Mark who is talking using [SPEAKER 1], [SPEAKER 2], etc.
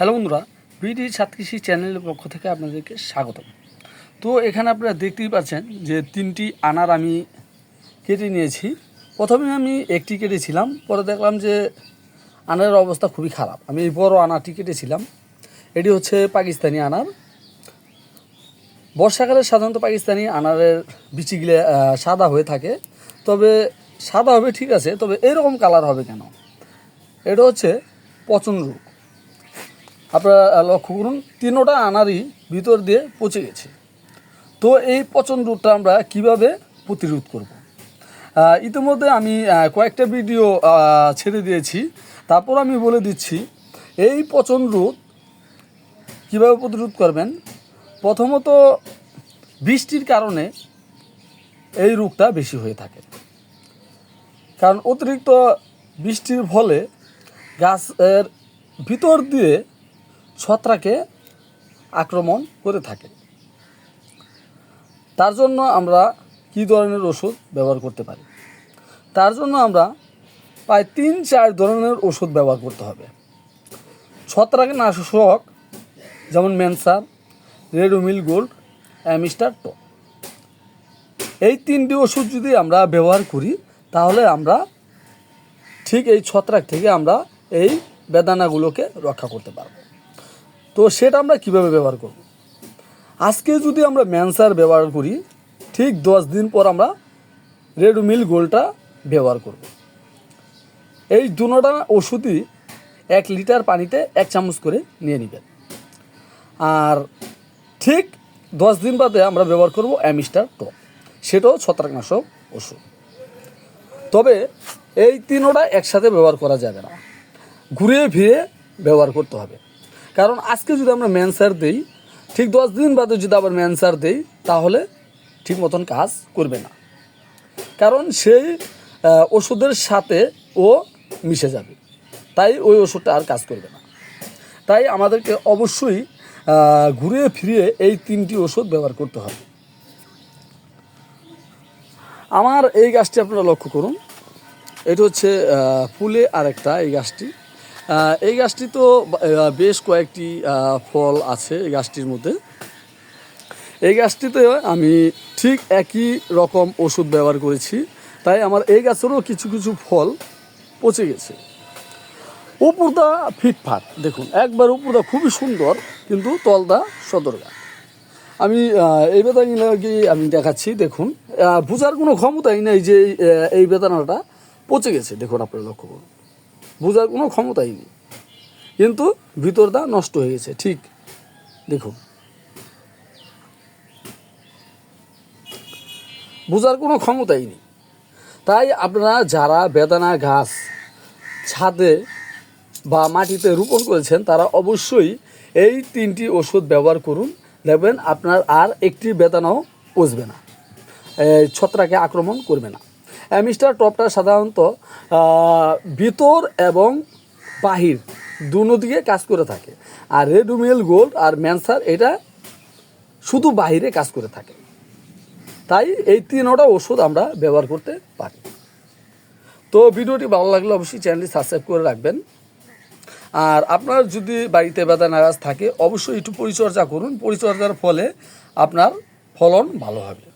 [SPEAKER 1] Hello বন্ধুরা, BD সাতকৃষি চ্যানেলের পক্ষ থেকে আপনাদেরকে স্বাগতম। তো এখানে আপনারা দেখতেই পাচ্ছেন যে তিনটি আনার আমি কেটে নিয়েছি। প্রথমে আমি একটি কেটেছিলাম, পরে দেখলাম যে আনারের অবস্থা খুবই খারাপ। আমি এই বড় আনারটি কেটেছিলাম। এটি হচ্ছে পাকিস্তানি আনার। বর্ষাকালে সাধারণত পাকিস্তানি আনারের বিচিগুলো সাদা হয়ে থাকে। তবে সাদা হবে ঠিক আছে, তবে এরকম কালার হবে কেন? এটা হচ্ছে পচন রোগ। আপনারা লক্ষ্য করুন, তিনোটা আনারই ভিতর দিয়ে পচে গেছে। তো এই পচন রোগটা আমরা কীভাবে প্রতিরোধ করব? ইতিমধ্যে আমি কয়েকটা ভিডিও ছেড়ে দিয়েছি। তারপর আমি বলে দিচ্ছি, এই পচন রোগ কীভাবে প্রতিরোধ করবেন? প্রথমত, বৃষ্টির কারণে এই রোগটা বেশি হয়ে থাকে। কারণ অতিরিক্ত বৃষ্টির ফলে গাছের ভিতর দিয়ে ছত্রাকে আক্রমণ করে থাকে। তার জন্য আমরা কী ধরনের ওষুধ ব্যবহার করতে পারি? তার জন্য আমরা প্রায় তিন চার ধরনের ওষুধ ব্যবহার করতে হবে। ছত্রাক নাশক যেমন ম্যানসার রেডোমিল গোল্ড অ্যামিস্টার টো এই তিনটি ওষুধ যদি আমরা ব্যবহার করি, তাহলে আমরা ঠিক এই ছত্রাক থেকে আমরা এই বেদানাগুলোকে রক্ষা করতে পারব। তো সেটা আমরা কীভাবে ব্যবহার করব? আজকে যদি আমরা ম্যানসার ব্যবহার করি, ঠিক দশ দিন পর আমরা রেডমিল গোলটা ব্যবহার করব। এই দুটা ওষুধই এক লিটার পানিতে এক চামচ করে নিয়ে নেবেন। আর ঠিক দশ দিন বাদে আমরা ব্যবহার করব অ্যামিস্টার টপ সেটাও ছত্রাকনাশক ওষুধ। তবে এই তিনোটা একসাথে ব্যবহার করা যাবে না। ঘুরিয়ে ফিরে ব্যবহার করতে হবে। কারণ আজকে যদি আমরা ম্যানসার দিই, ঠিক দশ দিন বাদে যদি আবার ম্যানসার দিই, তাহলে ঠিক মতন কাজ করবে না। কারণ সেই ওষুধের সাথে ও মিশে যাবে। তাই ওই ওষুধটা আর কাজ করবে না। তাই আমাদেরকে অবশ্যই ঘুরিয়ে ফিরিয়ে এই তিনটি ওষুধ ব্যবহার করতে হবে। আমার এই গাছটি আপনারা লক্ষ্য করুন। এটা হচ্ছে ফুলে আরেকটা এই গাছটি। এই গাছটি তো বেশ কয়েকটি ফল আছে এই গাছটির মধ্যে। এই গাছটিতে আমি ঠিক একই রকম ওষুধ ব্যবহার করেছি, তাই আমার এই গাছেরও কিছু কিছু ফল পচে গেছে। উপরদা ফিটফাট, দেখুন, একবার উপরদা খুবই সুন্দর, কিন্তু তলদা সদরগা আমি এই বেদানাকে আমি দেখাচ্ছি, দেখুন বোঝার কোনো ক্ষমতাই নেই যে এই বেদানাটা পচে গেছে। দেখুন, আপনারা লক্ষ্য করুন। বোঝার কোনো ক্ষমতাই নেই। কিন্তু ভিতরটা নষ্ট হয়ে গেছে, ঠিক। দেখুন। বোঝার কোনো ক্ষমতাই নেই। তাই আপনারা যারা বেদানা গাছ ছাদে বা মাটিতে রোপণ করেছেন, তারা অবশ্যই এই তিনটি ওষুধ ব্যবহার করুন। দেখবেন আপনার আর একটি বেদানাও পচবে না। ছত্রাকে আক্রমণ করবে না। মিস্টার টপটা সাধারণত ভিতর এবং বাহির দুনো দিকে কাজ করে থাকে। আর রেডুমেল গোল্ড আর ম্যানসার এটা শুধু বাহিরে কাজ করে থাকে। তাই এই তিনটা ওষুধ আমরা ব্যবহার করতে পারি। তো ভিডিওটি ভালো লাগলে অবশ্যই চ্যানেলটি সাবস্ক্রাইব করে রাখবেন। আর আপনার যদি বাড়িতে বেদানা নারাজ থাকে, অবশ্যই একটু পরিচর্যা করুন। পরিচর্যার ফলে আপনার ফলন ভালো হবে।